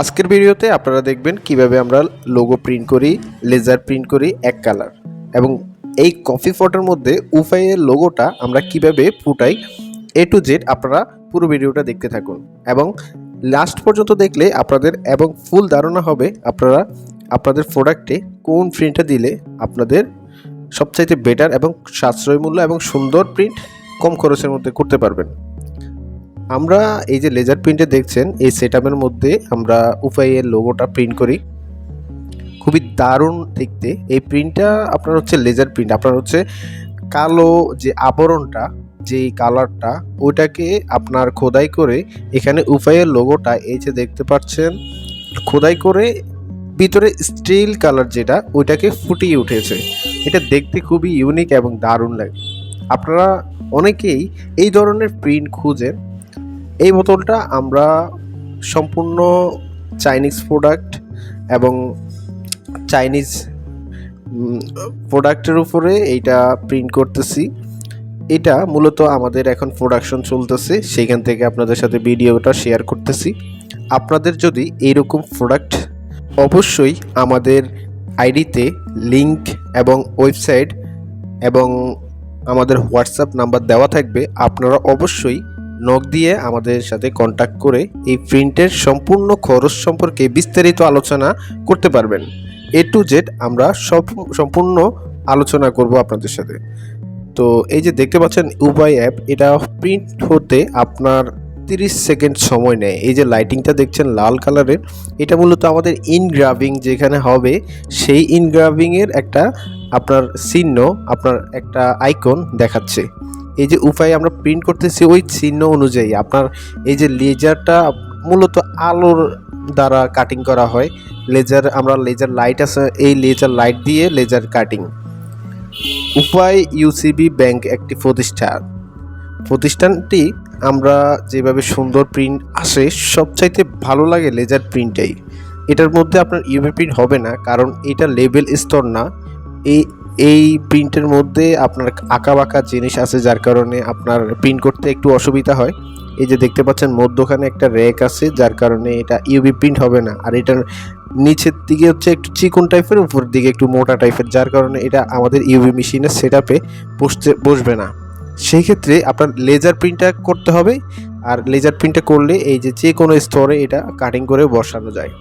আজকের ভিডিওতে আপনারা দেখবেন কীভাবে আমরা লোগো প্রিন্ট করি লেজার প্রিন্ট করি, এক কালার এবং এই কফি ফটোর মধ্যে উফাইয়ের লোগোটা আমরা কীভাবে ফুটাই এ টু জেড আপনারা পুরো ভিডিওটা দেখতে থাকুন। এবং লাস্ট পর্যন্ত দেখলে আপনাদের এবং ফুল ধারণা হবে আপনারা আপনাদের প্রোডাক্টে কোন প্রিন্টটা দিলে আপনাদের সবচাইতে বেটার এবং সাশ্রয় মূল্য এবং সুন্দর প্রিন্ট কম খরচের মধ্যে করতে পারবেন। আমরা এই যে লেজার প্রিন্টে দেখছেন, এই সেটআপের মধ্যে আমরা উপায়ের লোগোটা প্রিন্ট করি। খুবই দারুণ দেখতে। এই প্রিন্টটা আপনার হচ্ছে লেজার প্রিন্ট আপনার হচ্ছে কালো যে আবরণটা যে কালারটা ওইটাকে আপনার খোদাই করে এখানে উপায়ের লোগোটা এই যে দেখতে পাচ্ছেন, খোদাই করে ভিতরে স্টিল কালার যেটা, ওইটাকে ফুটিয়ে উঠেছে। এটা দেখতে খুবই ইউনিক এবং দারুণ লাগে। আপনারা অনেকেই এই ধরনের প্রিন্ট খুঁজেন। এই বোতলটা আমরা সম্পূর্ণ চাইনিজ প্রোডাক্ট এবং চাইনিজ প্রোডাক্টের উপরে এইটা প্রিন্ট করতেছি। এটা মূলত আমাদের এখন প্রোডাকশন চলতেছে, সেইখান থেকে আপনাদের সাথে ভিডিওটা শেয়ার করতেছি। আপনাদের যদি এইরকম প্রোডাক্ট, অবশ্যই আমাদের আইডিতে লিংক এবং ওয়েবসাইট এবং আমাদের হোয়াটসঅ্যাপ নাম্বার দেওয়া থাকবে। আপনারা অবশ্যই নক দিয়ে আমাদের সাথে কন্ট্যাক্ট করে এই প্রিন্টের সম্পূর্ণ খরচ সম্পর্কে বিস্তারিত আলোচনা করতে পারবেন। এ টু জেড আমরা সব, সম্পূর্ণ আলোচনা করব আপনাদের সাথে। তো এই যে দেখতে পাচ্ছেন উবাই অ্যাপ এটা প্রিন্ট হতে আপনার তিরিশ সেকেন্ড সময় নেয়। এই যে লাইটিংটা দেখছেন লাল কালারের এটা মূলত আমাদের ইনগ্রাভিং যেখানে হবে, সেই ইনগ্রাভিংয়ের একটা আপনার চিহ্ন, আপনার একটা আইকন দেখাচ্ছে। এই যে উপায় আমরা প্রিন্ট করতেছি, ওই চিহ্ন অনুযায়ী আপনার এই যে লেজারটা মূলত আলোর দ্বারা কাটিং করা হয়। লেজার, আমরা লেজার লাইট আছে, এই লেজার লাইট দিয়ে লেজার কাটিং উপায় ইউসিবি ব্যাংক একটি প্রতিষ্ঠান। প্রতিষ্ঠানটি আমরা যেভাবে সুন্দর প্রিন্ট আসে, সবচাইতে ভালো লাগে লেজার প্রিন্টটাই এটার মধ্যে আপনার ইউভি প্রিন্ট হবে না, কারণ এটা লেবেল স্তর না। এই এই প্রিন্টের মধ্যে আপনার আঁকা বাঁকা জিনিস আছে, যার কারণে আপনার প্রিন্ট করতে একটু অসুবিধা হয়। এই যে দেখতে পাচ্ছেন, মধ্যখানে একটা র্যাক আছে, যার কারণে এটা ইউভি প্রিন্ট হবে না। আর এটার নিচের দিকে হচ্ছে একটু চিকন টাইপের, উপরের দিকে একটু মোটা টাইপের, যার কারণে এটা আমাদের ইউভি মেশিনের সেট আপে বসতে, বসবে না। সেই ক্ষেত্রে আপনার লেজার প্রিন্টটা করতে হবে, আর লেজার প্রিন্টটা করলে এই যে যে কোনো স্তরে এটা কাটিং করে বসানো যায়।